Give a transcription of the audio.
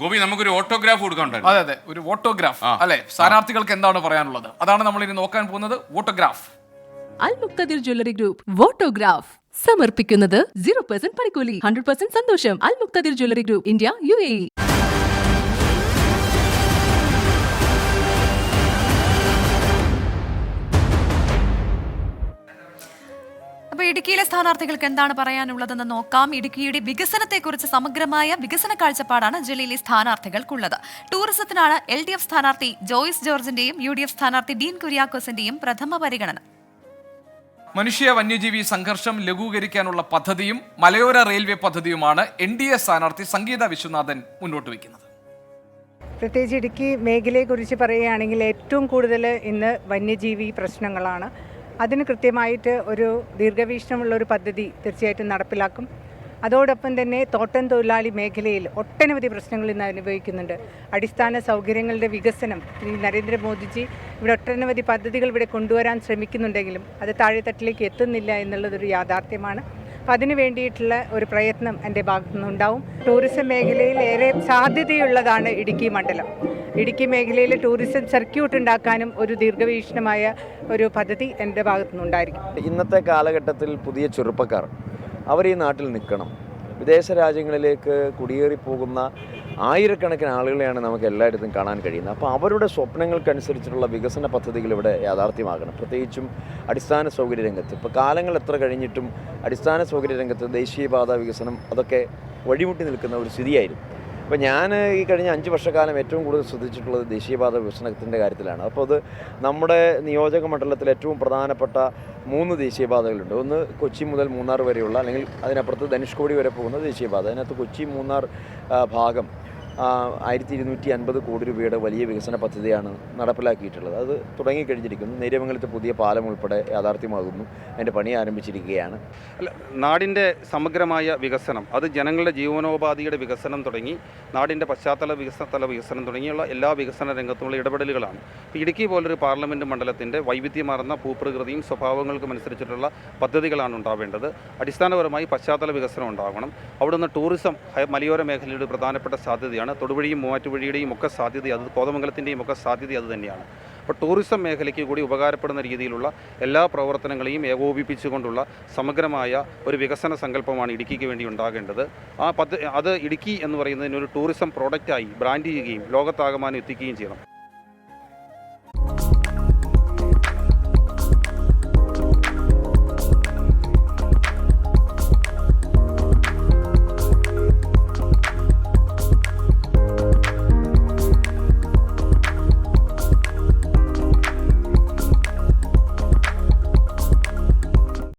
ഗോപി നമുക്കൊരു ഓട്ടോഗ്രാഫ് കൊടുക്കാൻ അതെ അതെ ഒരു ഓട്ടോഗ്രാഫ്. അല്ലെ? സ്ഥാനാർത്ഥികൾക്ക് എന്താണ് പറയാനുള്ളത്? അതാണ് നമ്മൾ ഇനി നോക്കാൻ പോകുന്നത്. Autograph. Al Muktadir jewellery group autograph സമർപ്പിക്കുന്നത് സീറോ പെർസെന്റ് പണിക്കൂലി ഹൺഡ്രഡ് പെർസെന്റ് സന്തോഷം. Al Muktadir jewellery group India U A അപ്പൊ ഇടുക്കിയിലെ സ്ഥാനാർത്ഥികൾക്ക് എന്താണ് പറയാനുള്ളതെന്ന് നോക്കാം. ഇടുക്കിയുടെ വികസനത്തെക്കുറിച്ച് സമഗ്രമായ വികസന കാഴ്ചപ്പാടാണ് ജില്ലയിലെ സ്ഥാനാർത്ഥികൾക്കുള്ളത്. ടൂറിസത്തിനാണ് എൽ ഡി എഫ് സ്ഥാനാർത്ഥി ജോയിസ് ജോർജിന്റെയും യു ഡി എഫ് സ്ഥാനാർത്ഥി ഡീൻ കുര്യാക്കോസിന്റെയും പ്രഥമ പരിഗണന. മനുഷ്യ വന്യജീവി സംഘർഷം ലഘൂകരിക്കാനുള്ള പദ്ധതിയും മലയോര റെയിൽവേ പദ്ധതിയുമാണ് എൻ ഡി എ സ്ഥാനാർത്ഥി സംഗീത വിശ്വനാഥൻ മുന്നോട്ട് വയ്ക്കുന്നത്. പ്രത്യേകിച്ച് ഇടുക്കി മേഖലയെക്കുറിച്ച് പറയുകയാണെങ്കിൽ ഏറ്റവും കൂടുതൽ ഇന്ന് വന്യജീവി പ്രശ്നങ്ങളാണ്. അതിന് കൃത്യമായിട്ട് ഒരു ദീർഘവീക്ഷണമുള്ള ഒരു പദ്ധതി തീർച്ചയായിട്ടും നടപ്പിലാക്കും. അതോടൊപ്പം തന്നെ തോട്ടം തൊഴിലാളി മേഖലയിൽ ഒട്ടനവധി പ്രശ്നങ്ങൾ ഇന്ന് അനുഭവിക്കുന്നുണ്ട്. അടിസ്ഥാന സൗകര്യങ്ങളുടെ വികസനം ശ്രീ നരേന്ദ്രമോദിജി ഇവിടെ ഒട്ടനവധി പദ്ധതികൾ ഇവിടെ കൊണ്ടുവരാൻ ശ്രമിക്കുന്നുണ്ടെങ്കിലും അത് താഴെത്തട്ടിലേക്ക് എത്തുന്നില്ല എന്നുള്ളതൊരു യാഥാർത്ഥ്യമാണ്. അപ്പം അതിന് വേണ്ടിയിട്ടുള്ള ഒരു പ്രയത്നം എന്റെ ഭാഗത്തു നിന്നുണ്ടാവും ടൂറിസം മേഖലയിൽ ഏറെ സാധ്യതയുള്ളതാണ് ഇടുക്കി മണ്ഡലം. ഇടുക്കി മേഖലയിൽ ടൂറിസം സർക്യൂട്ട് ഉണ്ടാക്കാനും ഒരു ദീർഘവീക്ഷണമായ ഒരു പദ്ധതി എന്റെ ഭാഗത്തു നിന്നുണ്ടായിരിക്കും ഇന്നത്തെ കാലഘട്ടത്തിൽ പുതിയ ചെറുപ്പക്കാർ അവർ ഈ നാട്ടിൽ നിൽക്കണം. വിദേശ രാജ്യങ്ങളിലേക്ക് കുടിയേറി പോകുന്ന ആയിരക്കണക്കിന് ആളുകളെയാണ് നമുക്ക് എല്ലായിടത്തും കാണാൻ കഴിയുന്നത്. അപ്പോൾ അവരുടെ സ്വപ്നങ്ങൾക്കനുസരിച്ചിട്ടുള്ള വികസന പദ്ധതികൾ ഇവിടെ യാഥാർത്ഥ്യമാകണം. പ്രത്യേകിച്ചും അടിസ്ഥാന സൗകര്യ രംഗത്ത്. ഇപ്പോൾ കാലങ്ങൾ എത്ര കഴിഞ്ഞിട്ടും അടിസ്ഥാന സൗകര്യ രംഗത്ത് ദേശീയപാത വികസനം അതൊക്കെ വഴിമുട്ടി നിൽക്കുന്ന ഒരു സ്ഥിതിയായിരുന്നു. അപ്പോൾ ഞാൻ ഈ കഴിഞ്ഞ അഞ്ച് വർഷക്കാലം ഏറ്റവും കൂടുതൽ ശ്രദ്ധിച്ചിട്ടുള്ളത് ദേശീയപാത വികസനത്തിന്റെ കാര്യത്തിലാണ്. അപ്പോൾ അത് നമ്മുടെ നിയോജക മണ്ഡലത്തിൽ ഏറ്റവും പ്രധാനപ്പെട്ട മൂന്ന് ദേശീയപാതകളുണ്ട്. ഒന്ന് കൊച്ചി മുതൽ മൂന്നാർ വരെയുള്ള അല്ലെങ്കിൽ അതിനപ്പുറത്ത് ധനുഷ്കോടി വരെ പോകുന്ന ദേശീയപാത. അതിനകത്ത് കൊച്ചി മൂന്നാർ ഭാഗം. ആയിരത്തി ഇരുന്നൂറ്റി അൻപത് കോടി രൂപയുടെ വലിയ വികസന പദ്ധതിയാണ് നടപ്പിലാക്കിയിട്ടുള്ളത്. അത് തുടങ്ങിക്കഴിഞ്ഞിരിക്കുന്നു. നേര്യമംഗലത്ത് പുതിയ പാലം ഉൾപ്പെടെ യാഥാർത്ഥ്യമാകുന്നു. അതിന്റെ പണി ആരംഭിച്ചിരിക്കുകയാണ്. അല്ല നാടിന്റെ സമഗ്രമായ വികസനം അത് ജനങ്ങളുടെ ജീവനോപാധിയുടെ വികസനം തുടങ്ങി നാടിന്റെ പശ്ചാത്തല വികസനതല വികസനം തുടങ്ങിയുള്ള എല്ലാ വികസന രംഗത്തുമുള്ള ഇടപെടലുകളാണ്. ഇടുക്കി പോലൊരു പാർലമെന്റ് മണ്ഡലത്തിന്റെ വൈവിധ്യമാർന്ന ഭൂപ്രകൃതിയും സ്വഭാവങ്ങൾക്കും അനുസരിച്ചിട്ടുള്ള പദ്ധതികളാണ് ഉണ്ടാവേണ്ടത്. അടിസ്ഥാനപരമായി പശ്ചാത്തല വികസനം ഉണ്ടാകണം അവിടുന്ന് ടൂറിസം മലയോര മേഖലയുടെ പ്രധാനപ്പെട്ട സാധ്യതയാണ് തൊടുവഴിയും മൂവാറ്റുപുഴയുടെയും ഒക്കെ സാധ്യത അത് കോതമംഗലത്തിന്റെയും ഒക്കെ സാധ്യത അത് തന്നെയാണ്. അപ്പോൾ ടൂറിസം മേഖലയ്ക്ക് കൂടി ഉപകാരപ്പെടുന്ന രീതിയിലുള്ള എല്ലാ പ്രവർത്തനങ്ങളെയും ഏകോപിപ്പിച്ചുകൊണ്ടുള്ള സമഗ്രമായ ഒരു വികസന സങ്കല്പമാണ് ഇടുക്കിക്ക് വേണ്ടി ഉണ്ടാകേണ്ടത്. ആ പദ്ധ അത് ഇടുക്കി എന്ന് പറയുന്നതിന് ഒരു ടൂറിസം പ്രോഡക്റ്റായി ബ്രാൻഡ് ചെയ്യുകയും ലോകത്താകമാനം എത്തിക്കുകയും ചെയ്യണം.